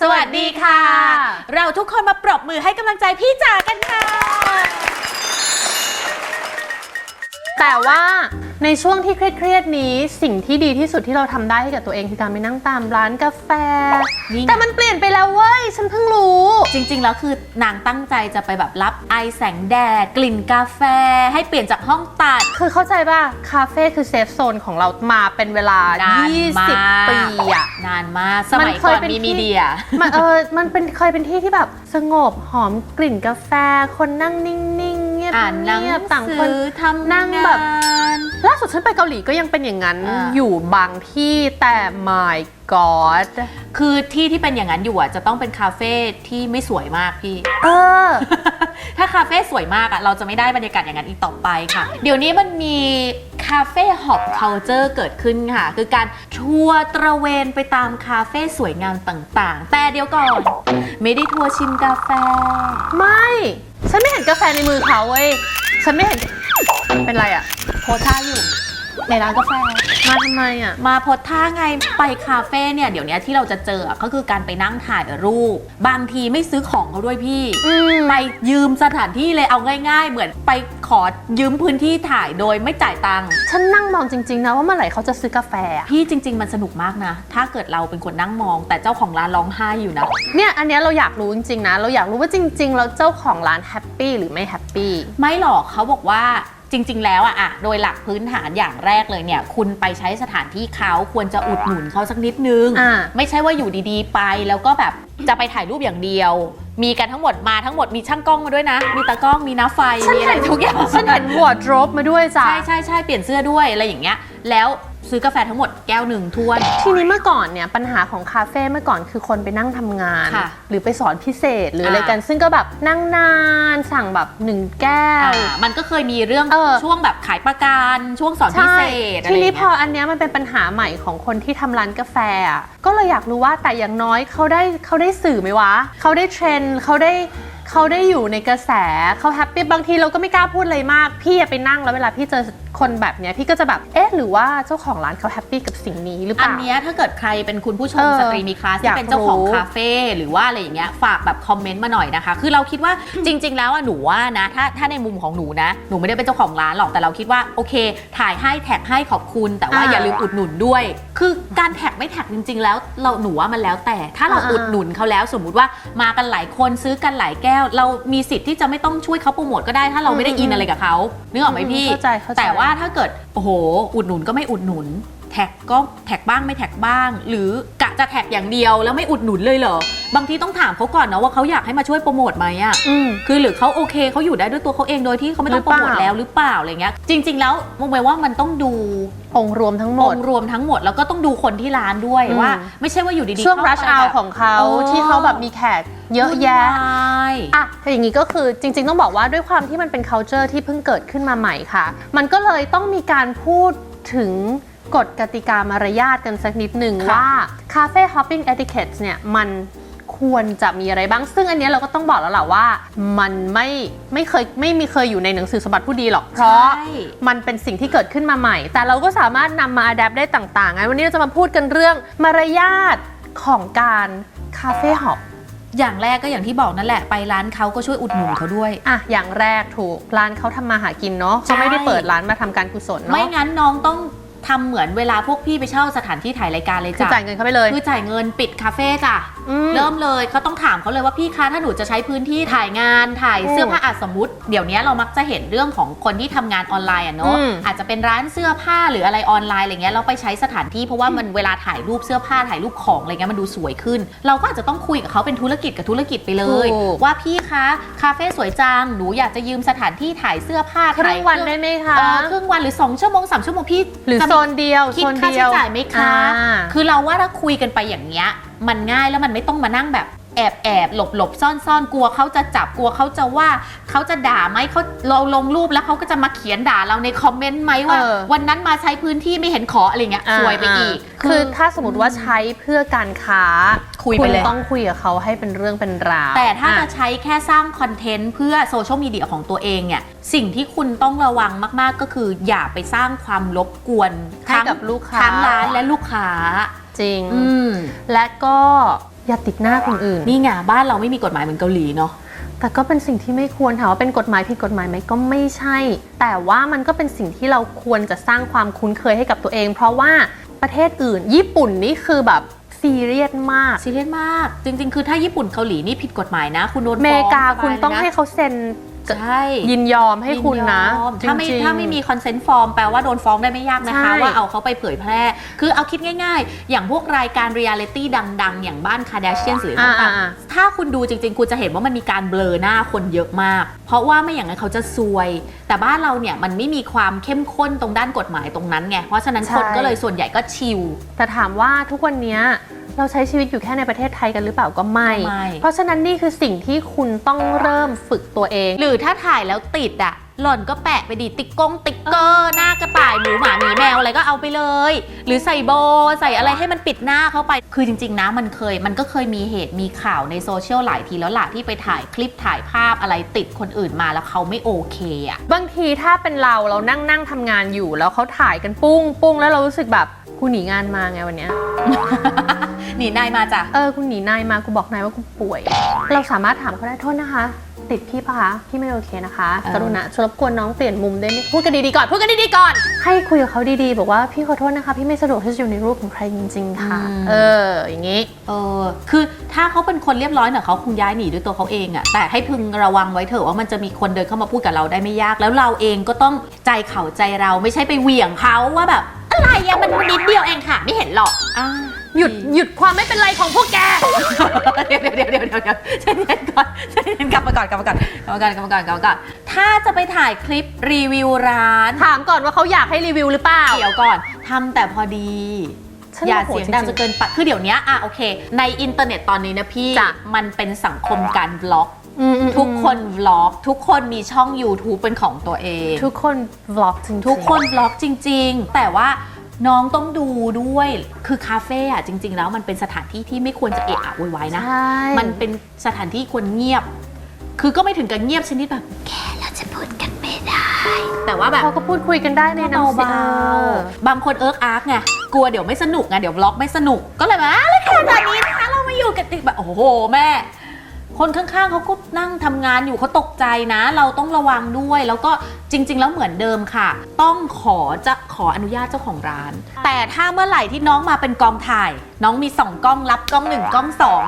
สวัสดีค่ะ เราทุกคนมาปรบมือให้กำลังใจพี่จ๋ากันค่ะ แต่ว่า ในช่วงที่เครียดๆนี้ สิ่งที่ดีที่สุดที่เราทำได้ให้กับตัวเองคือการไปนั่งตามร้านกาแฟนี่ไงแต่มันเปลี่ยนไปแล้วเว้ย ฉันเพิ่งรู้ จริง ๆ แล้วคือนางตั้งใจจะไปแบบรับไอแสงแดด กลิ่นกาแฟ ให้เปลี่ยนจากห้องตัด คือเข้าใจป่ะ คาเฟ่คือเซฟโซนของเรามาเป็นเวลานานมาก20 ปีอะนานมาก สมัยมันเคก่ยอนเป็นมีที่มีเดียมันเออมันเป็นเคยเป็นที่ที่แบบสงบหอมกลิ่นกาแฟ คนนั่งนิ่งๆเงียบอ่านหนังเงียบต่างคสืนอทำนั่งงาแบบน ล่าสุดฉันไปเกาหลีก็ยังเป็นอย่างนั้นอ่าอยู่บางที่แต่ my god คือที่ที่เป็นอย่างนั้นอยู่อะจะต้องเป็นคาเฟ่ที่ไม่สวยมากพี่ เออ ถ้าคาเฟ่สวยมากอะเราจะไม่ได้บรรยากาศอย่างนั้นอีกต่อไปค่ะ เดี๋ยวนี้มันมีคาเฟ่ฮอปเคาเจอร์เกิดขึ้นค่ะ คือการทัวร์ตระเวนไปตามคาเฟ่สวยงามต่างๆ แต่เดี๋ยวก่อน ไม่ได้ทัวร์ชิมกาแฟ ไม่ ฉันไม่เห็นกาแฟในมือเขาเว้ย ฉันไม่เห็น เป็นไรอะโพท่าอยู่ ในร้านกาแฟ มาทำไมอะมาโพสท่าไงไปคาเฟ่เนี่ยเดี๋ยวนี้ที่เราจะเจออะก็คือการไปนั่งถ่ายรูป บางทีไม่ซื้อของเขาด้วยพี่ อืม ไปยืมสถานที่เลยเอาง่าย ๆ เหมือนไปขอยืมพื้นที่ถ่ายโดยไม่จ่ายตังค์ฉันนั่งมองจริง ๆ นะว่าเมื่อไหร่เขาจะซื้อกาแฟอะพี่จริง ๆ มันสนุกมากนะ ถ้าเกิดเราเป็นคนนั่งมอง แต่เจ้าของร้านร้องไห้อยู่นะ เนี่ยอันเนี้ยเราอยากรู้จริงๆนะ เราอยากรู้ว่าจริงๆแล้วเจ้าของร้านแฮปปี้หรือไม่แฮปปี้ ไม่หรอกเขาบอกว่า จริง ๆ แล้วอะอะโดยหลักพื้นฐานอย่างแรกเลยเนี่ย คุณไปใช้สถานที่เขาควรจะอุดหนุนเขาสักนิดนึง อ่า ไม่ใช่ว่าอยู่ดีๆ ไปแล้วก็แบบจะไปถ่ายรูปอย่างเดียว มีกันทั้งหมดมาทั้งหมดมีช่างกล้องมาด้วยนะ มีตากล้องมีน้าไฟฉันมีอะไรเห็นทุกอย่าง ฉันเห็นวอร์ดรอปมาด้วยจ้ะ ใช่ใช่ใช่เปลี่ยนเสื้อด้วยอะไรอย่างเงี้ย แล้ว ซื้อกาแฟทั้งหมดแก้วหนึ่งท้วน ทีนี้เมื่อก่อนเนี่ยปัญหาของคาเฟ่เมื่อก่อนคือคนไปนั่งทำงาน ค่ะหรือไปสอนพิเศษหรืออ่าอะไรกัน ซึ่งก็แบบนั่งนานสั่งแบบหนึ่งแก้ว อ่ามันก็เคยมีเรื่องเออ ช่วงแบบขายประกันช่วงสอนพิเศษอะไรทีอย่างนี้เงี้ยพออันเนี้ยมันเป็นปัญหาใหม่ของคนที่ทำร้านกาแฟอะก็เลยอยากรู้ว่าแต่อย่างน้อยเขาได้เขาได้สื่อไหมวะเขาได้เทรนด์เขาได้ เขาได้อยู่ในกระแสเขาแฮปปี้บางทีเราก็ไม่กล้าพูดอะไรมาก พี่อะไปนั่งแล้วเวลาพี่เจอคนแบบเนี้ยพี่ก็จะแบบเอ๊ะหรือว่าเจ้าของร้านเขาแฮปปี้กับสิ่งนี้หรือเปอันล่า เนี้ยถ้าเกิดใครเป็นคุณผู้ชมเออสตรีมีคลาสอที่ยากเป็นเจ้าของรู้คาเฟ่หรือว่าอะไรอย่างเงี้ยฝากแบบคอมเมนต์มาหน่อยนะคะ คือเราคิดว่า จริง ๆ แล้วอะหนูว่านะ ถ้าถ้าในมุมของหนูนะ หนูไม่ได้เป็นเจ้าของร้านหรอกแต่เราคิดว่าโอเค ถ่ายให้แท็กให้ขอบคุณ แต่ว่าอ่าอย่าลืมอุดหนุนด้วย คือการแท็กไม่แท็กจริง ๆ แล้ว เราหนูว่ามันแล้วแต่ ถ้าเราอ่า อุดหนุนเขาแล้วสมมุติว่ามากันหลายคนซื้อกันหลายแก้วเรามีสิทธิ์ที่จะไม่ต้องช่วยเขาโปรโมทก็ได้ถ้าเราไม่ได้อินอะไรกับเขานึกออกไหมพี่ เข้าใจเข้าใจ แต่ว่าถ้าเกิดโอ้โหอุดหนุนก็ไม่อุดหนุน แท็กก็แท็กบ้างไม่แท็กบ้าง หรือกะจะแท็กอย่างเดียวแล้วไม่อุดหนุนเลยเหรอ บางทีต้องถามเขาก่อนนะว่าเขาอยากให้มาช่วยโปรโมทไหมอะอืม คือหรือเขาโอเคเขาอยู่ได้ด้วยตัวเขาเองโดยที่เขาไม่ต้องหโปรืรอเปโมล่าทแล้วหรือเปล่าอะไรเงี้ยจริง ๆ แล้วมองไปว่ามันต้องดูองค์รวมทั้งหมอดงค์รวมทั้งหมด แล้วก็ต้องดูคนที่ร้านด้วยอืม ว่า ไม่ใช่ว่าอยู่ดีๆช่วง เข้า rush ไป hour แบบของเขาโอ้ที่เขาแบบมีแขกเยอะแยะ วุ่นวาย อะแต่อย่างนี้ก็คือจริง ๆ ต้องบอกว่าด้วยความที่มันเป็น culture ที่เพิ่งเกิดขึ้นมาใหม่ค่ะ มันก็เลยต้องมีการพูดถึง กฎกติกามารยาทกันสักนิดหนึ่งค่ะว่า cafe hopping etiquette เนี่ยมันควรจะมีอะไรบ้าง ซึ่งอันเนี้ยเราก็ต้องบอกแล้วแหละว่า มันไม่ไม่เคยไม่มีเคยอยู่ในหนังสือสมบัติผู้ดีหรอก เพราะใช่มันเป็นสิ่งที่เกิดขึ้นมาใหม่ แต่เราก็สามารถนำมาอัดแอปได้ต่างๆงั้นวันนี้เราจะมาพูดกันเรื่องมารยาทของการคาเฟ่ฮอปอย่างแรกก็อย่างที่บอกนั่นแหละไปร้านเขาก็ช่วยอุดหนุนเขาด้วย อะ อย่างแรกถูกร้านเขาทำมาหากินเนาะใช่เขาไม่ได้เปิดร้านมาทำการกุศลไม่เนาะงั้นน้องต้อง ทำเหมือนเวลาพวกพี่ไปเช่าสถานที่ถ่ายรายการเลยคือจ้ะจ่ายเงินเขาไปเลย คือจ่ายเงินปิดคาเฟ่จ้ะ อืม เริ่มเลยเขาต้องถามเขาเลยว่าพี่คะถ้าหนูจะใช้พื้นที่ถ่ายงานถ่ายเสื้อผ้าอาจสมมติ เดี๋ยวนี้เรามักจะเห็นเรื่องของคนที่ทำงานออนไลน์อะเนาะอืม อาจจะเป็นร้านเสื้อผ้าหรืออะไรออนไลน์อะไรเงี้ยเราไปใช้สถานที่เพราะว่ามันเวลาถ่ายรูปเสื้อผ้าถ่ายรูปของอะไรเงี้ยมันดูสวยขึ้น เราก็อาจจะต้องคุยกับเขาเป็นธุรกิจกับธุรกิจไปเลย ถูก ว่าพี่คะคาเฟ่สวยจังหนูอยากจะยืมสถานที่ถ่ายเสื้อผ้าครึ่ถ่ายงวันได้ไหมคะ เออครึ่งวันหรือ 2 ชั่วโมง 3 ชั่วโมงพี่หรือจะโซนเดียวคิดโซนค่าเดีใช้ยวจ่ายไหมคะอ่าคือเราว่าถ้าคุยกันไปอย่างเงี้ย มันง่ายแล้วมันไม่ต้องมานั่งแบบแอบแอบหลบหลบซ่อนซ่อนกลัวเขาจะจับกลัวเขาจะว่าเขาจะด่าไหมเขาเราลงรูปแล้วเขาก็จะมาเขียนด่าเราในคอมเมนต์ไหมว่าเออวันนั้นมาใช้พื้นที่ไม่เห็นขออะไรเงี้ยสวยไปอีกาคือถ้าสมมติว่าใช้เพื่อการค้า คุยไปเลยณต้องคุยกับเขาให้เป็นเรื่องเป็นราว แต่ถ้าอ่จะใช้แค่สร้างคอนเทนต์เพื่อโซเชียลมีเดียของตัวเองเนี่ย สิ่งที่คุณต้องระวังมาก ๆ ก็คืออย่าไปสร้างความรบกวนให้กับลูกค้าทั้งร้านและลูกค้า จริงอืมและก็อย่าติดหน้าคนอื่น นี่ไงบ้านเราไม่มีกฎหมายเหมือนเกาหลีเนาะแต่ก็เป็นสิ่งที่ไม่ควรถามว่าเป็นกฎหมายผิดกฎหมายไหมก็ไม่ใช่ แต่ว่ามันก็เป็นสิ่งที่เราควรจะสร้างความคุ้นเคยให้กับตัวเอง เพราะว่าประเทศอื่น ญี่ปุ่นนี่คือแบบ ซีเรียสมาก ซีเรียสมาก จริง ๆ คือถ้าญี่ปุ่นเกาหลีนี่ผิดกฎหมายนะ คุณโดนอเมฟ้องริกาสบยคุณต้องเลยนะให้เขาเซ็น ใช่ยินยอมให้คุณนะยิยอมจริงๆถ้าไม่ถ้าไม่มีคอนเซนต์ฟอร์มแปลว่าโดนฟ้องได้ไม่ยากนะคะ ใช่ ว่าเอาเขาไปเผยแพร่ คือเอาคิดง่ายๆ อย่างพวกรายการเรียลิตี้ดังๆ อย่างบ้านคา r ดเชียนหรืออ่าต่างอ่าๆถ้าคุณดูจริงๆ คุณจะเห็นว่ามันมีการเบลอหน้าคนเยอะมาก เพราะว่าไม่อย่างนั้นเขาจะซวย แต่บ้านเราเนี่ยมันไม่มีความเข้มข้นตรงด้านกฎหมายตรงนั้นไง เพราะฉะนั้นคนก็เลยส่วนใหญ่ก็ชิล แต่ถามว่าทุกวันเนี้ย เราใช้ชีวิตอยู่แค่ในประเทศไทยกันหรือเปล่าก็ไม่ ไม่ เพราะฉะนั้นนี่คือสิ่งที่คุณต้องเริ่มฝึกตัวเอง หรือถ้าถ่ายแล้วติดอะหล่อนก็แปะไปดิติ๊กกงติ๊กเกอร์หน้ากระต่ายหมูหมาหมีแมวอะไรก็เอาไปเลย หรือใส่โบใส่อะไรให้มันปิดหน้าเข้าไป คือจริง ๆ นะมันเคย มันก็เคยมีเหตุมีข่าวในโซเชียลหลายทีแล้วล่ะที่ไปถ่ายคลิปถ่ายภาพอะไรติดคนอื่นมาแล้วเขาไม่โอเคอะ บางทีถ้าเป็นเราเรานั่งนั่งทำงานอยู่ แล้วเขาถ่ายกันปุ้งปุ้งแล้วเรารู้สึกแบบ กูหนีงานมาไงวันเนี้ย หนีนายมาจ้ะเออกูหนีนายมากูบอกนายว่ากูป่วย เราสามารถถามเขาได้โทษนะคะ ติดพี่ปะคะพี่ไม่โอเคนะคะเออกรุณาช่วยรบกวนน้องเปลี่ยนมุมได้ไหมพูดกันดีๆก่อนพูดกันดีๆก่อน ให้คุยกับเขาดีๆ บอกว่าพี่ขอโทษนะคะ พี่ไม่สะดวกที่จะอยู่ในรูปของใครจริงๆค่ะ เออ อย่างงี้ เออ คือถ้าเขาเป็นคนเรียบร้อยเนี่ยเขาคงย้ายหนีด้วยตัวเขาเองอะแต่ให้พึงระวังไว้เถอะว่ามันจะมีคนเดินเข้ามาพูดกับเราได้ไม่ยาก แล้วเราเองก็ต้องใจเขาใจเราไม่ใช่ไปเหวี่ยงเขาว่าแบบ อะไรอะมันนิดเดียวเองค่ะ ไม่เห็นหรอกอ่าหยุดหยุดความไม่เป็นไรของพวกแก เดี๋ยวเดี๋ยวเดี๋ยวเดี๋ยวเดี๋ยวใจเย็นก่อนใจเย็นกลับมาก่อนกลับมาก่อนกลับมาก่อนกลับมาก่อนกลับมาก่อนถ้าจะไปถ่ายคลิปรีวิวร้านถามก่อนว่าเขาอยากให้รีวิวหรือเปล่าเดี๋ยวก่อนทำแต่พอดีฉันอย่าโมโหเสียงดังจริงๆจนเกินไปคือเดี๋ยวนี้อะโอเค ในอินเทอร์เน็ตตอนนี้นะพี่จ้ะมันเป็นสังคมการบล็อก อืมอืมทุกคนบล็อกทุกคนมีช่อง YouTube เป็นของตัวเอง ทุกคนบล็อกจริงๆทุกคนบล็อกจริง ๆ แต่ว่าน้องต้องดูด้วย คือคาเฟ่อะจริง ๆ แล้วมันเป็นสถานที่ที่ไม่ควรจะเอะอะโวยวายนะ ใช่มันเป็นสถานที่ควรเงียบ คือก็ไม่ถึงกับเงียบชนิดแบบ แกเราจะพูดกันไม่ได้ แต่ว่าแบบเขาก็พูดคุยกันได้ในน้ำเสียงเบาๆบางคนเอิร์กอาร์กไง กลัวเดี๋ยวไม่สนุกไง เดี๋ยวบล็อกไม่สนุก ก็เลยแบบอะแล้วขนาดนี้นะคะเรามาอยู่กันติดแบบ โอ้โห แม่ คนข้างๆเขาก็นั่งทำงานอยู่เขาตกใจนะ เราต้องระวังด้วย แล้วก็จริง ๆ แล้วเหมือนเดิมค่ะ ต้องขอจะขออนุญาตเจ้าของร้าน แต่ถ้าเมื่อไหร่ที่น้องมาเป็นกองถ่าย น้องมีสองกล้องรับกล้องหนึ่งกล้องสอง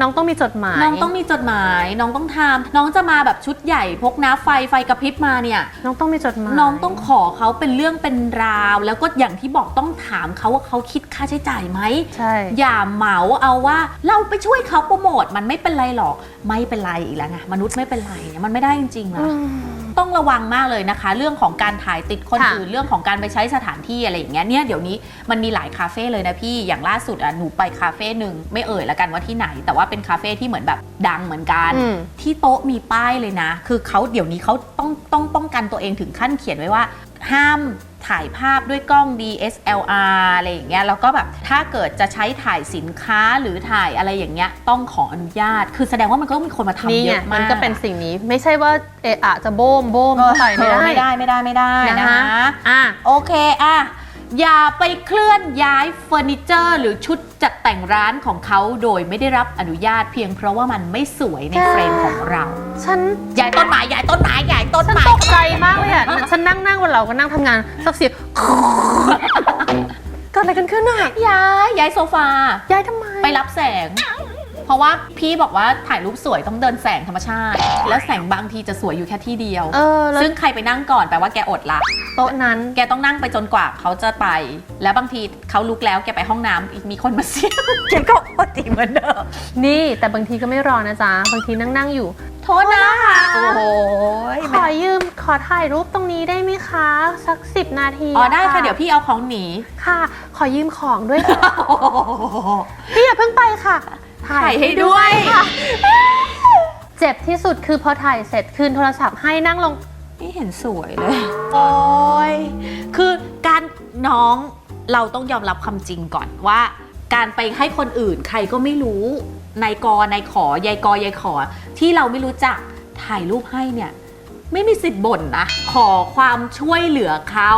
น้องต้องมีจดหมาย น้องต้องมีจดหมาย น้องต้องทำน้องจะมาแบบชุดใหญ่พกน้ำไฟไฟกระพริบมาเนี่ย น้องต้องมีจดหมาย น้องต้องขอเขาเป็นเรื่องเป็นราว แล้วก็อย่างที่บอกต้องถามเขาว่าเขาคิดค่าใช้จ่ายไหมใช่ อย่าเหมาเอาว่าเราไปช่วยเขาโปรโมทมันไม่เป็นไรหรอก ไม่เป็นไรอีกแล้วไงมนุษย์ไม่เป็นไรเนี่ยมันไม่ได้จริงๆนะอืม ต้องระวังมากเลยนะคะ เรื่องของการถ่ายติดคนค่ะอื่นเรื่องของการไปใช้สถานที่อะไรอย่างเงี้ยเนี่ยเดี๋ยวนี้มันมีหลายคาเฟ่เลยนะพี่อย่างล่าสุดอะหนูไปคาเฟ่หนึ่งไม่เอ่ยแล้วกันว่าที่ไหน แต่ว่าเป็นคาเฟ่ที่เหมือนแบบดังเหมือนกัน อืม ที่โต๊ะมีป้ายเลยนะ คือเขาเดี๋ยวนี้เขาต้องต้องป้องกันตัวเองถึงขั้นเขียนไว้ว่า ห้าม ถ่ายภาพด้วยกล้อง DSLR อะไรอย่างเงี้ยแล้วก็แบบถ้าเกิดจะใช้ถ่ายสินค้าหรือถ่ายอะไรอย่างเงี้ยต้องขออนุญาต คือแสดงว่ามันก็ต้องมีคนมาทำนี่เยไงอะมากมันก็เป็นสิ่งนี้ไม่ใช่ว่าเอะอะจะโบมโบมเออเข้าไปไม่ได้ไม่ได้ไม่ได้ไม่ได้นะนะคะคะ อะ โอเคอะอย่าไปเคลื่อนย้ายเฟอร์นิเจอร์ หรือชุดจัดแต่งร้านของเขาโดยไม่ได้รับอนุญาตเพียงเพราะว่ามันไม่สวยในแกเฟรมของเรา ฉันย้ายต้นไม้ย้ายต้นไม้ย้ายต้นฉันไม้ตกใจมากเลยอะฉันนั่งนั่งวันเราก็นั่งทำงานสักเสียงเกิดอะไรกันขึ้นอะย้ายย้ายโซฟาย้ายทำไม ไปรับแสง เพราะว่าพี่บอกว่าถ่ายรูปสวยต้องเดินแสงธรรมชาติ แล้วแสงบางทีจะสวยอยู่แค่ที่เดียว เออแล้วซึ่งใครไปนั่งก่อนแปลว่าแกอดละ โต๊ะนั้น แกต้องนั่งไปจนกว่าเขาจะไป แล้วบางทีเขาลุกแล้วแกไปห้องน้ำอีกมีคนมาเสียบ แกก็อดอีกเหมือนเดิมนี่แต่บางทีก็ไม่รอนะจ๊ะ บางทีนั่งนั่งอยู่ โทษนะคะโอ้โหขอยืมขอถ่ายรูปตรงนี้ได้ไหมคะ สักสิบนาทีอ๋อได้ค่ะเดี๋ยวพี่เอาของหนีค่ะ ขอยืมของด้วยค่ะ พี่อย่าเพิ่งไปค่ะ ถ่ายให้ด้วยค่ะเจ็บที่สุดคือพอถ่ายเสร็จคืนโทรศัพท์ให้นั่งลงไม่เห็นสวยเลย โอ้ยคือการน้องเราต้องยอมรับความจริงก่อนว่า การไปให้คนอื่นใครก็ไม่รู้นายกนายขอยายกอยายขอ ที่เราไม่รู้จักถ่ายรูปให้เนี่ย ไม่มีสิทธิ์บ่นนะ ขอความช่วยเหลือเขา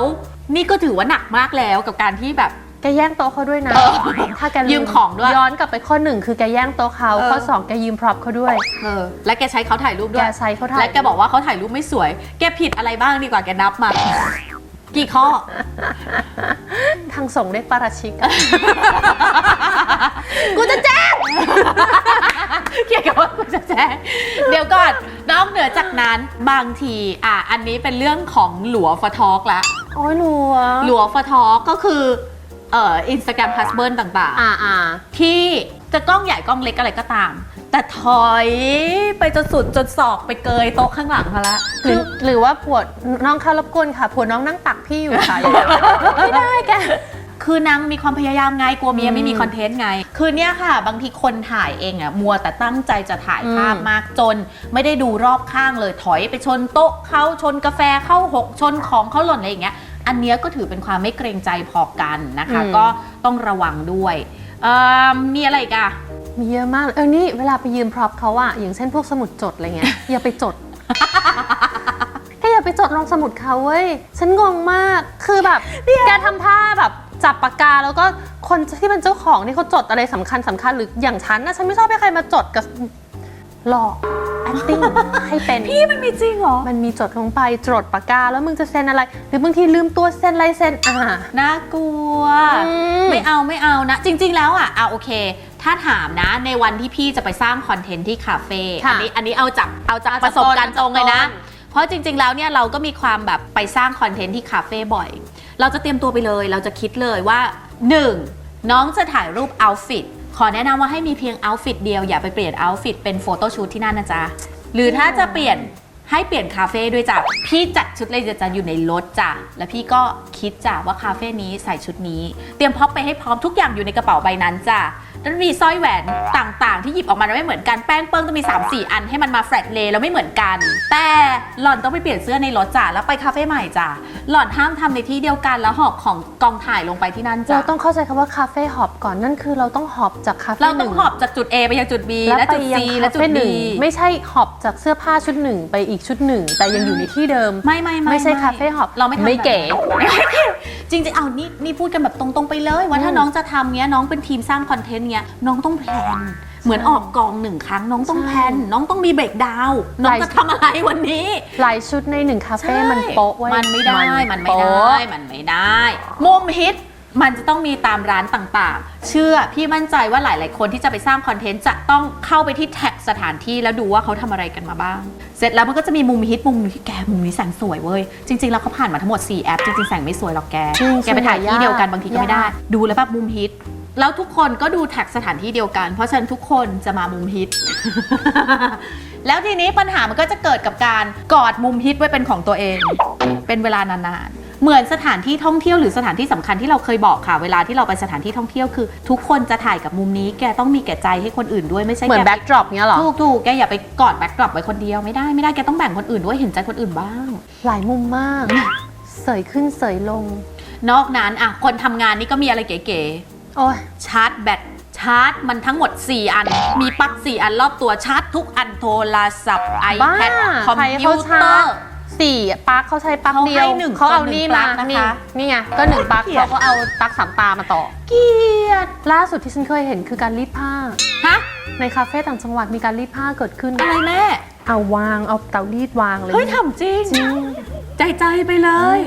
นี่ก็ถือว่าหนักมากแล้วกับการที่แบบ แกแย่งโต๊ะเขาด้วยนะเออถ้าแกยืมของด้วย ย้อนกลับไปข้อหนึ่งคือแกแย่งโต๊ะเขา เออ ข้อสองแกยืมพร็อพเขาด้วย เออและแกใช้เขาถ่ายรูปด้แกวย ใช้เขาถ่ายและแกบอกว่าเขาถ่ายรูปไม่สวย แกผิดอะไรบ้างดีกว่าแกนับมา กี่ข้อ ทางส่งได้ปาราชิกอะ กูจะแจ้ง เกี่ยวกับว่ากูจะแจ้ง เดี๋ยวก่อน นอกเหนือจากนั้นบางที อะ อันนี้เป็นเรื่องของหลัวฟอทอกละ โอ้ยหลัวหลัวฟอทอกก็คือ เอ่ออินสตาแกรมฮัสเบิร์ต่างอ่าอ่า ๆ ที่จะกล้องใหญ่กล้องเล็กอะไรก็ตาม แต่ถอยไปจนสุดจนศอกไปเกยโต๊ะข้างหลังเขาละ หรือหรือว่าผัวน้องคะรบกวนค่ะผัวน้องนั่งตักพี่อยู่ค่ะ ไม่ได้แก คือนางมีความพยายามไงกลัวเมียไม่มีคอนเทนต์ไง คือเนี่ยค่ะ บางทีคนถ่ายเองอะมัวแต่ตั้งใจจะถ่ายภาพอืม มากจน ไม่ได้ดูรอบข้างเลยถอยไปชนโต๊ะเขาชนกาแฟเข้าหกชนของเขาหล่นอะไรอย่างเงี้ย อันเนี้ยก็ถือเป็นความไม่เกรงใจพอกันนะคะก็ต้องระวังด้วยเอิ่มมีอะไรอีกอะมีเยอะมากเลยเออนี่เวลาไปยืมพร็อพเขาอะอย่างเช่นพวกสมุดจดอะไรเงี้ย อย่าไปจดแกอย่าไปจดลงสมุดเขาเว้ย ฉันงงมาก คือแบบแกทำท่าแบบจับปากกาแล้วก็คนที่เป็นเจ้าของนี่เขาจดอะไรสำคัญสำคัญหรืออย่างฉันนะฉันไม่ชอบให้ใครมาจดกับหลอก acting ให้เป็น พี่มันมีจริงเหรอ มันมีจดลงไปจดปากกาแล้วมึงจะเซ็นอะไร หรือบางทีลืมตัวเซ็นลายเซ็นอ่า น่ากลัว อืม ไม่เอาไม่เอานะ จริง ๆ แล้วอะเอาโอเค ถ้าถามนะ ในวันที่พี่จะไปสร้างคอนเทนต์ที่คาเฟ่ค่ะอันี้อันนี้เอาจากเอาจากเอาจากประสบการณ์ตรงเลยนะต้นเพราะจริง ๆ แล้วเนี่ยเราก็มีความแบบไปสร้างคอนเทนต์ที่คาเฟ่บ่อย เราจะเตรียมตัวไปเลย เราจะคิดเลยว่า 1. น้องจะถ่ายรูปเอาฟิต ขอแนะนำว่าให้มีเพียงเอาฟิตเดียวอย่าไปเปลี่ยนเอาฟิตเป็นโฟโต้ชูตที่นั่นนะจ๊ะหรือถ้าจะเปลี่ยน ให้เปลี่ยนคาเฟ่ด้วยจ้ะ พี่จัดชุดเลยจะอยู่ในรถจ้ะ แล้วพี่ก็คิดจ้ะว่าคาเฟ่นี้ใส่ชุดนี้ เตรียมพร็อพไปให้พร้อมทุกอย่างอยู่ในกระเป๋าใบนั้นจ้ะแล้วมีสร้อยแหวนต่างๆ ที่หยิบออกมาไม่เหมือนกัน แป้งเปิ้งต้องมี 3 4 อันให้มันมาแฟลตเลย์แล้วไม่เหมือนกัน แต่หล่อนต้องไปเปลี่ยนเสื้อในรถจ้ะ แล้วไปคาเฟ่ใหม่จ้ะ หล่อนห้ามทำในที่เดียวกันแล้วหอบของกองถ่ายลงไปที่นั่นจ้ะ เราต้องเข้าใจคำว่าคาเฟ่ฮอปก่อน นั่นคือเราต้องฮอปจากคาเฟ่เราหต้อนึ่งงหอบจากจุด A ไปยังจุด B แล้วและไปจุดยั C งและคาจุดเฟ่ห D นึ่งไม่ใช่ฮอปจากเสื้อผ้าชุดหนึ่งไปอีกชุดหนึ่ง แต่ยังอยู่ในที่เดิม ไม่ไม่ไม่ไม่ใช่คาเฟ่ฮอปเราไม่ทำไม่เก๋แบบนั้นจริงๆเอานี่นี่พูดกันแบบตรงๆไปเลย ว่าถ้าอืมน้องจะทำเนี้ยน้องเป็นทีมสร้างคอนเทนต์เนี้ยน้องต้องแพลนเหมือนออกกองหนึ่งครั้งน้องต้องใช่แพลนน้องต้องมีเบรกดาวน์น้องหลายจะทำอะไรวันนี้หลายชุดในหนึ่งคาเฟ่มันโป๊ะเว้ยมันไม่ได้มันไม่ได้โป๊ะมันไม่ได้ มุมฮิต มันจะต้องมีตามร้านต่างๆ เชื่อพี่มั่นใจว่าหลายๆ คนที่จะไปสร้างคอนเทนต์จะต้องเข้าไปที่แท็กสถานที่แล้วดูว่าเขาทำอะไรกันมาบ้าง เสร็จแล้วมันก็จะมีมุมฮิตมุมที่แกมุมนี้แสงสวยเว้ย จริงๆแล้วเขาผ่านมาทั้งหมด 4 แอป จริงๆ แสงไม่สวยหรอกแกจริงแกไปถ่ายที่เดียวกันบางทีก็ไม่ได้ยากดูแล้วแบบมุมฮิตแล้วทุกคนก็ดูแท็กสถานที่เดียวกัน เพราะฉะนั้นทุกคนจะมามุมฮิต แล้วทีนี้ปัญหามันก็จะเกิดกับการกอดมุมฮิตไว้เป็นของตัวเอง เป็นเวลานานๆ เหมือนสถานที่ท่องเที่ยวหรือสถานที่สำคัญที่เราเคยบอกค่ะ เวลาที่เราไปสถานที่ท่องเที่ยวคือ ทุกคนจะถ่ายกับมุมนี้แกต้องมีแก่ใจให้คนอื่นด้วยไม่ใช่เหมือนแกแบ็กดรอปเงี้ยเหรอถูกถูกแกอย่าไปกอดแบ็คดรอปไว้คนเดียวไม่ได้ไม่ได้แกต้องแบ่งคนอื่นด้วยเห็นใจคนอื่นบ้าง หลายมุมมาก เสยขึ้นเสยลง นอกนั้นอะคนทำงานนี่ก็มีอะไรเก๋โอ้ยๆชาร์จแบตชาร์จมันทั้งหมด 4 อัน มีปลั๊ก4 อันรอบตัวชาร์จทุกอันโทรศัพท์บ้า iPad คอมใครพิเขาวชาเตอร์จร์ สี่ปลั๊กเขาใช้ปลั๊กเขาเดียให้วหนึ่งเขาเอาคนหนึ่นี่งปลั๊มากนะคะนี่นี่ไงก็หนึ่งปลั๊กเกลียดเขาก็เอาปลั๊กสามตามาต่อ เกลียดล่าสุดที่ฉันเคยเห็นคือการรีดผ้า ฮะในคาเฟ่ต่างจังหวัดมีการรีดผ้าเกิดขึ้น อะไรแม่เอาวางเอาเตารีดวางเลย เฮ้ยทำจริงจริงใจใจไปเลย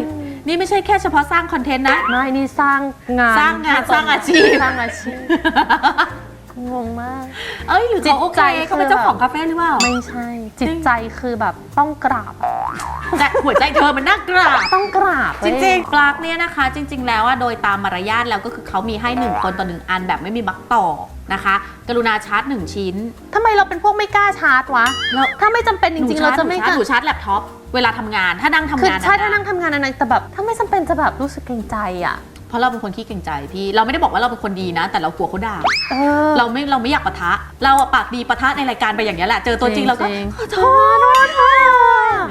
นี่ไม่ใช่แค่เฉพาะสร้างคอนเทนต์นะ ไม่นี่สร้างงานสร้างงานสร้างอาชีพ สร้างอาชีพ งงมาก เอ้ยหรือจิตเขาโอเคใจเขาเป็นเจ้าของคาเฟ่หรือเปล่าไม่ใช่ จิตใจคือแบบต้องกราบแต่หัวใจเธอมันน่ากราบ ต้องกราบจริงๆปลั๊กเนี่ยนะคะ จริง ๆ แล้วอะโดยตามมารยาทแล้วก็คือเขามีให้ 1 คนต่อ 1 อันแบบไม่มีบักต่อนะคะ กรุณาชาร์จ 1 ชิ้น ทำไมเราเป็นพวกไม่กล้าชาร์จวะแล้วถ้าไม่จำเป็นจริง ๆ เราจะไม่หนูชาร์จหนูชาร์จแล็ปท็อปเวลาทำงานถ้านั่งทำคือ งานใช่ะถ้านั่งทำงานอะไรแต่แบบ ถ้าไม่จำเป็นจะแบบรู้สึกเกรงใจอะ เพราะเราเป็นคนขี้เกรงใจพี่ เราไม่ได้บอกว่าเราเป็นคนดีนะ แต่เรากลัวเขาด่า เออ เราไม่เราไม่อยากปะทะ เราอะปากดีปะทะในรายการไปอย่างเงี้ยแหละ เจอตัวจริงเราก็จริง ขอโทษขอโทษ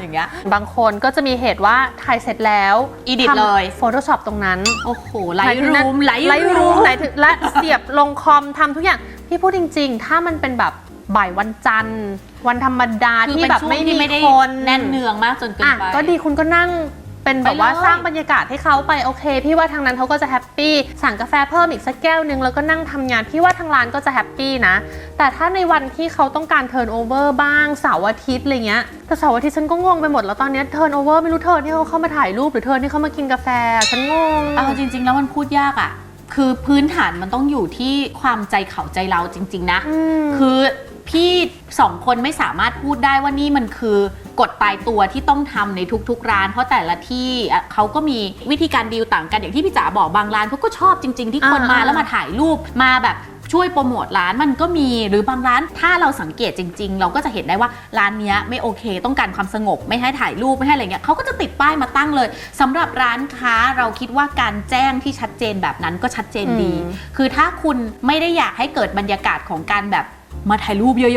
อย่างเงี้ย บางคนก็จะมีเหตุว่าถ่ายเสร็จแล้ว Edit เลย โฟโต้ช็อปตรงนั้นโอ้โหไลท์รูมไลท์ไลท์รูรูมม ไหนถึงและเสียบลงคอมทำทุกอย่าง พี่พูดจริง ๆ ถ้ามันเป็นแบบบ่ายวันจันทร์ วันธรรมดาคือที่เป็นแบบช่วงไม่ที่มีไม่ได้คนแน่นเนืองมากจนเกินอะไป ก็ดีคุณก็นั่ง เป็นแบบว่าไปเลยสร้างบรรยากาศให้เขาไปโอเค พี่ว่าทางนั้นเขาก็จะแฮปปี้สั่งกาแฟเพิ่มอีกสักแก้วหนึงแล้วก็นั่งทำงานพี่ว่าทางร้านก็จะแฮปปี้นะ แต่ถ้าในวันที่เขาต้องการเทิร์นโอเวอร์บ้างเสาร์อาทิตย์อะไรเงี้ยแต่เสาร์อาทิตย์ฉันก็งงไปหมดแล้วตอนเนี้เทิร์นโอเวอร์ไม่รู้เทิร์นที่เขาเข้ามาถ่ายรูปหรือเทิร์นที่เขามากินกาแฟฉันงงเอาจริง ๆ แล้วมันพูดยากอะคือพื้นฐานมันต้องอยู่ที่ความใจเขาใจเราจริง ๆ นะอืมคือพี่สองคนไม่สามารถพูดได้ว่านี่มันคือ กฎตายตัวที่ต้องทำในทุก ๆ ร้าน เพราะแต่ละที่อะเขาก็มีวิธีการดีลต่างกันอย่างที่พี่จ๋าบอกบางร้านเขาก็ชอบจริง ๆ ที่คนมาอ่าแล้วมาถ่ายรูปมาแบบช่วยโปรโมทร้านมันก็มีหรือบางร้านถ้าเราสังเกตจริง ๆ เราก็จะเห็นได้ว่าร้านเนี้ยไม่โอเค ต้องการความสงบไม่ให้ถ่ายรูปไม่ให้อะไรเงี้ยเขาก็จะติดป้ายมาตั้งเลยสำหรับร้านค้าเราคิดว่าการแจ้งที่ชัดเจนแบบนั้นก็ชัดเจนดีอืมคือถ้าคุณไม่ได้อยากให้เกิดบรรยากาศของการแบบ มาถ่ายรูปเยอะ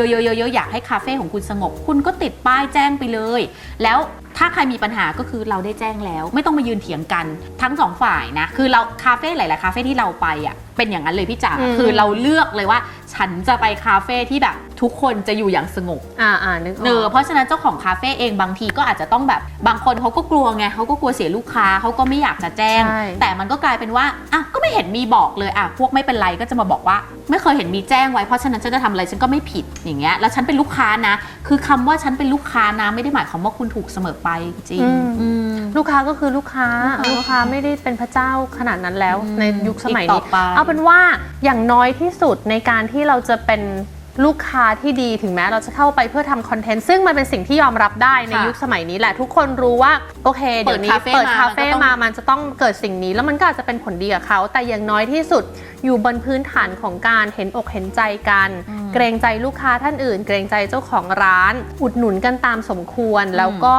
ๆๆๆอยากให้คาเฟ่ของคุณสงบ คุณก็ติดป้ายแจ้งไปเลย แล้วถ้าใครมีปัญหาก็คือเราได้แจ้งแล้ว ไม่ต้องมายืนเถียงกันทั้งสองฝ่ายนะ คือเราคาเฟ่หลายๆคาเฟ่ที่เราไปอะเป็นอย่างนั้นเลยพี่จ๋าอืมคือเราเลือกเลยว่า ฉันจะไปคาเฟ่ที่แบบ ทุกคนจะอยู่อย่างสงบอ่าอ่านึกอเนออกเพราะฉะนั้นเจ้าของคาเฟ่เองบางทีก็อาจจะต้องแบบบางคนเขาก็กลัวไงเขาก็กลัวเสียลูกค้าเขาก็ไม่อยากจะแจ้งใช่แต่มันก็กลายเป็นว่าอะก็ไม่เห็นมีบอกเลยอะพวกไม่เป็นไรก็จะมาบอกว่า ไม่เคยเห็นมีแจ้งไว้เพราะฉะนั้นฉันจะทำอะไรฉันก็ไม่ผิดอย่างเงี้ยแล้วฉันเป็นลูกค้านะ คือคำว่าฉันเป็นลูกค้านะไม่ได้หมายความว่าคุณถูกเสมอไปจริงอืมอืมลูกค้าก็คือลูกค้าลูลูกกค้าค้าไม่ได้เป็นพระเจ้าขนาดนั้นแล้วอืมในยุคสมัยอีกต่นี้อไปเอาเป็นว่าอย่างน้อยที่สุดในการที่เราจะเป็น ลูกค้าที่ดีถึงแม้เราจะเข้าไปเพื่อทำคอนเทนต์ซึ่งมันเป็นสิ่งที่ยอมรับได้ในค่ะยุคสมัยนี้แหละทุกคนรู้ว่าโอเคเดี๋ยวนี้เปิเปิดดคาคาเฟ่เฟ่มา มามันจะต้องเกิดสิ่งนี้ แล้วมันก็อาจจะเป็นผลดีกับเขา แต่อย่างน้อยที่สุดอยู่บนพื้นฐานของการเห็นอกเห็นใจกัน อืม เกรงใจลูกค้าท่านอื่น เกรงใจเจ้าของร้าน อุดหนุนกันตามสมควร แล้วก็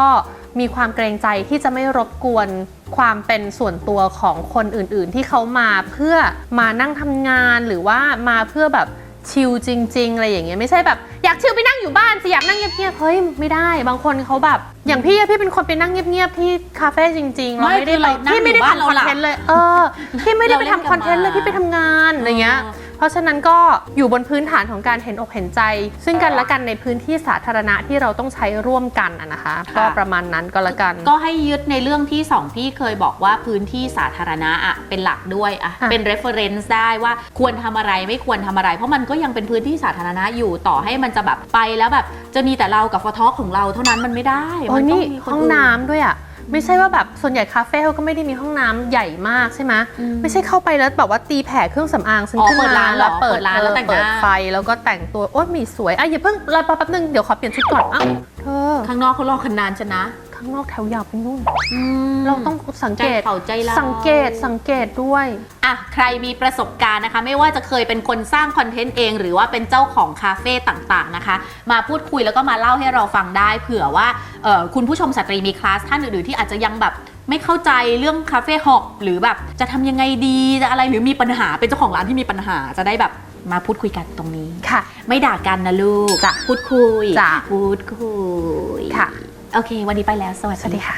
มีความเกรงใจที่จะไม่รบกวนความเป็นส่วนตัวของคนอื่นๆ ที่เขามาเพื่อมานั่งทำงานหรือว่ามาเพื่อแบบ ชิลจริงๆอะไรอย่างเงี้ยไม่ใช่แบบ อยากชิลไปนั่งอยู่บ้านสิอยากนั่งเงียบๆเฮ้ยไม่ได้ บางคนเขาแบบ อย่างพี่อะพี่เป็นคนไปนั่งเงียบๆที่คาเฟ่จริงๆเราไม่ไม่ได้คือไปเรานั่งพี่ไม่ได้อยู่บ้านทำคอนเราหลับ เทนต์เลยเออพี่ไม่ได้ไปเราเล่นทำคอนเทนต์เลยกันมาพี่ไปทำงานอะไรเงี้ยเออ เพราะฉะนั้นก็อยู่บนพื้นฐานของการเห็นอกเห็นใจ ซึ่งกันและกันในพื้นที่สาธารณะที่เราต้องใช้ร่วมกันอะนะคะค่ะก็ประมาณนั้นก็แล้วกัน ก็ให้ยึดในเรื่องที่สองพี่เคยบอกว่าพื้นที่สาธารณะอะเป็นหลักด้วยอะค่ะเป็น reference ได้ว่าควรทำอะไรไม่ควรทำอะไร เพราะมันก็ยังเป็นพื้นที่สาธารณะอยู่ต่อให้มันจะแบบไปแล้วแบบจะมีแต่เรากับฟอทอของเราเท่านั้นมันไม่ได้โอ้มันต้นี่มีคห้องอื่น้ำด้วยอะ ไม่ใช่ว่าแบบส่วนใหญ่คาเฟ่เขาก็ไม่ได้มีห้องน้ำใหญ่มากใช่ไหมอืมไม่ใช่เข้าไปแล้วแบบว่าตีแผ่เครื่องสำอางซึ่งอ๋อขึ้นเปิดมาร้านเหรอแล้วเปิเปิดร้านแล้วแต่งหน้าเปิดไฟแล้วก็แต่งตัวโอ้มีสวยอะอย่าเพิ่งรอแป๊บนึงเดี๋ยวขอเปลี่ยนชุดก่อนอ้าวเธอข้างนอกเขารอกันนานชนะ ข้างนอกแถวยาวไปนู่นมเราต้องสังเกตใจเขาใจเรา สังเกตสังเกตด้วย อะใครมีประสบการณ์นะคะ ไม่ว่าจะเคยเป็นคนสร้างคอนเทนต์เอง หรือว่าเป็นเจ้าของคาเฟ่ต่างๆนะคะ มาพูดคุยแล้วก็มาเล่าให้เราฟังได้ เผื่อว่าเอ่อคุณผู้ชมสตรีมีคลาสท่านอื่นๆที่อาจจะยังแบบไม่เข้าใจเรื่องคาเฟ่ฮอปหรือแบบจะทำยังไงดีจะอะไรหรือมีปัญหาเป็นเจ้าของร้านที่มีปัญหาจะได้แบบมาพูดคุยกันตรงนี้ ค่ะ ไม่ด่ากันนะลูก จ้ะพูดคุย จ้ะ พูดคุย ค่ะ โอเค วันนี้ไปแล้ว สวัสสวัสดีค่ะ